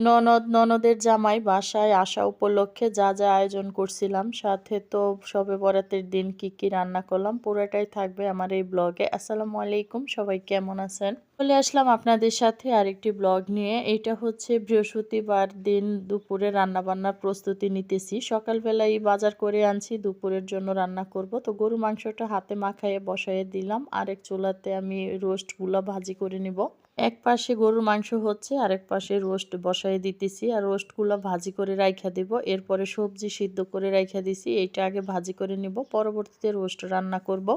ননদ, ননদের জামাই বাসায় আসা উপলক্ষে যা যা আয়োজন করছিলাম, সাথে তো সবে বরাতের দিন কি কি রান্না করলাম, পুরোটাই থাকবে আমার এই ব্লগে। আসসালামু আলাইকুম, সবাই কেমন আছেন? চলে আসলাম আপনাদের সাথে আরেকটি ব্লগ নিয়ে। এটা হচ্ছে বৃহস্পতিবার দিন দুপুরে রান্না বান্নার প্রস্তুতি নিতেছি। সকালবেলায় বাজার করে আনছি, দুপুরের জন্য রান্না করব। তো গরু মাংসটা হাতে মাখাইয়ে বসাইয়ে দিলাম। আরেক চুলাতে আমি রোস্টগুলো ভাজি করে নিব। এক পাশে গরুর মাংস হচ্ছে, আরেক পাশে রোস্ট বসাই দিতেছি আর রোস্টগুলো ভাজি করে রাইখা দিব। এরপরে সবজি সিদ্ধ করে রাইখা দিছি। এইটা আগে ভাজি করে নিব। পরবর্তীতে রোস্ট রান্না করব।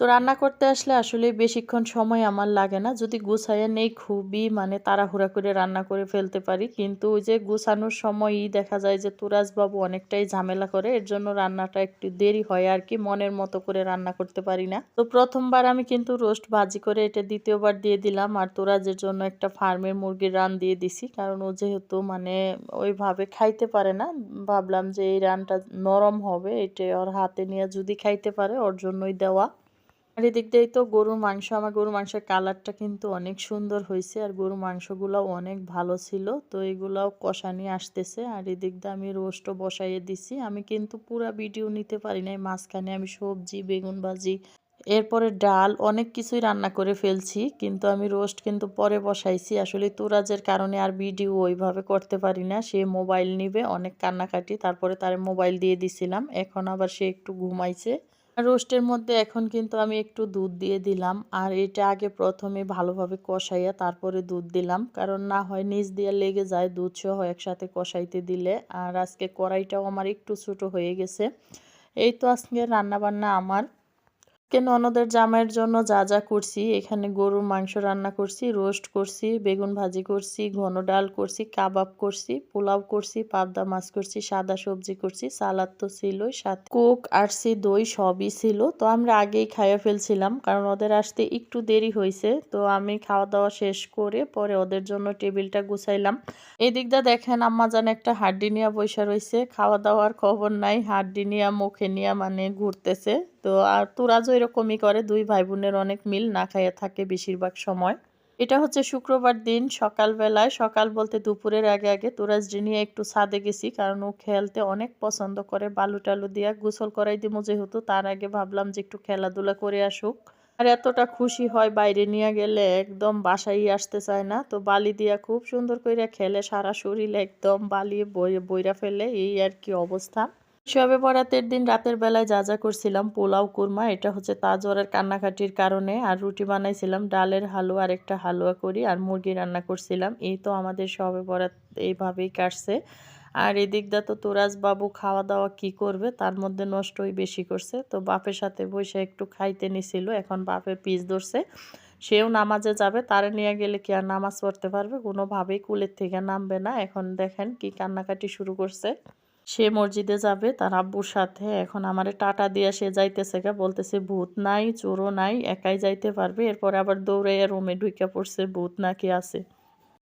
তো রান্না করতে আসলে আসলে বেশিক্ষণ সময় আমার লাগে না। যদি গুছাইয়া নেই খুবই মানে তাড়াহুড়া করে রান্না করে ফেলতে পারি। কিন্তু ওই যে গুছানোর সময়ই দেখা যায় যে তুরাজবাবু অনেকটাই ঝামেলা করে। এর জন্য রান্নাটা একটু দেরি হয় আর কি, মনের মতো করে রান্না করতে পারি না। তো প্রথমবার আমি কিন্তু রোস্ট ভাজি করে এটা দ্বিতীয়বার দিয়ে দিলাম। আর তোরাজের জন্য একটা ফার্মের মুরগির রান দিয়ে দিছি। কারণ ও যেহেতু মানে ওইভাবে খাইতে পারে না, ভাবলাম যে এই রানটা নরম হবে। এটা ওর হাতে নিয়ে যদি খাইতে পারে, ওর জন্যই দেওয়া। আর এদিক দিয়ে তো গরুর মাংস, আমার গরুর মাংসের কালারটা কিন্তু অনেক সুন্দর হয়েছে আর গরুর মাংসগুলোও অনেক ভালো ছিল। তো এগুলাও কষানি আসতেছে আর এদিক দিয়ে আমি রোস্টও বসাইয়ে দিছি। আমি কিন্তু পুরা ভিডিও নিতে পারি নাই, মাঝখানে আমি সবজি, বেগুন ভাজি, এরপরে ডাল অনেক কিছুই রান্না করে ফেলছি। কিন্তু আমি রোস্ট কিন্তু পরে বসাইছি। আসলে তুরাজের কারণে আর ভিডিও ওইভাবে করতে পারি না। সে মোবাইল নিবে, অনেক কান্নাকাটি, তারপরে তার মোবাইল দিয়ে দিছিলাম। এখন আবার সে একটু ঘুমাইছে। রোস্টের মধ্যে এখন কিন্তু আমি একটু দুধ দিয়ে দিলাম। আর এটা আগে প্রথমে ভালোভাবে কষাইয়া তারপরে দুধ দিলাম। কারণ না হয় নিচ দিয়ে লেগে যায় দুধ সহ একসাথে কষাইতে দিলে। আর আজকে কড়াইটাও আমার একটু ছোটো হয়ে গেছে। এই তো আজকে রান্নাবান্না আমার। আজকে ননদের জামাইয়ের জন্য যা যা করছি, এখানে গরুর মাংস রান্না করছি, রোস্ট করছি, বেগুন ভাজি করছি, ঘন ডাল করছি, কাবাব করছি, পোলাও করছি, পাবদা মাছ করছি, সাদা সবজি করছি, সালাদ তো ছিলই, সাথে কোক, আরসি, দই সবই ছিল। তো আমরা আগেই খাইয়ে ফেলছিলাম, কারণ ওদের আসতে একটু দেরি হয়েছে তো আমি খাওয়া দাওয়া শেষ করে পরে ওদের জন্য টেবিলটা গুছাইলাম। এই দিকটা দেখেন আম্মা জান একটা হাড্ডি নিয়ে বৈশা রয়েছে খাওয়া দাওয়ার খবর নাই, হাড্ডি নিয়ে, মুখে নিয়ে মানে ঘুরতেছে। তো আর তুরাজও এরকমই করে, দুই ভাই বোনের অনেক মিল না খাইয়ে থাকে বেশিরভাগ সময়। এটা হচ্ছে শুক্রবার দিন, সকালবেলায়, সকাল বলতে দুপুরের আগে আগে তুরাজ নিয়ে একটু ছাদে গেছি, কারণ ও খেলতে অনেক পছন্দ করে বালু টালু দিয়া গোসল করাই দিব যেহেতু, তার আগে ভাবলাম যে একটু খেলাধুলা করে আসুক। আর এতটা খুশি হয় বাইরে নিয়ে গেলে, একদম বাসায় আসতে চায় না, তো বালি দিয়া খুব সুন্দর করে খেলে, সারা শরীর একদম বালি বইরা ফেলে, এই আর কি অবস্থা। সবে বরাতের দিন রাতের বেলায় যা যা করছিলাম, পোলাও, কুরমা, এটা হচ্ছে তাজওয়ারের কান্নাকাটির কারণে, আর রুটি বানাইছিলাম, ডালের হালুয়া আর একটা হালুয়া করি, আর মুরগি রান্না করছিলাম। এই তো আমাদের সবে বরাত এইভাবেই কাটছে। আর এদিকটা তো তোরাজ বাবু খাওয়া দাওয়া কি করবে, তার মধ্যে নষ্টই বেশি করছে। তো বাপের সাথে বসে একটু খাইতে নিছিল, এখন বাপের পিস ধরছে। সেও নামাজে যাবে, তারা নিয়ে গেলে কি আর নামাজ পড়তে পারবে? কোনোভাবেই কুলের থেকে নামবে না। এখন দেখেন কি কান্নাকাটি শুরু করছে। সে মসজিদে যাবে, তার আব্বুর সাথে। এখন আমারে টাটা দিয়ে সে যাইতেছে গা, বলতেছে, ভূত নাই, চোরও নাই, একাই যাইতে পারবে। এরপরে আবার দৌড়াইয়া রুমে ঢুকে পড়ছে, ভূত নাকি আছে?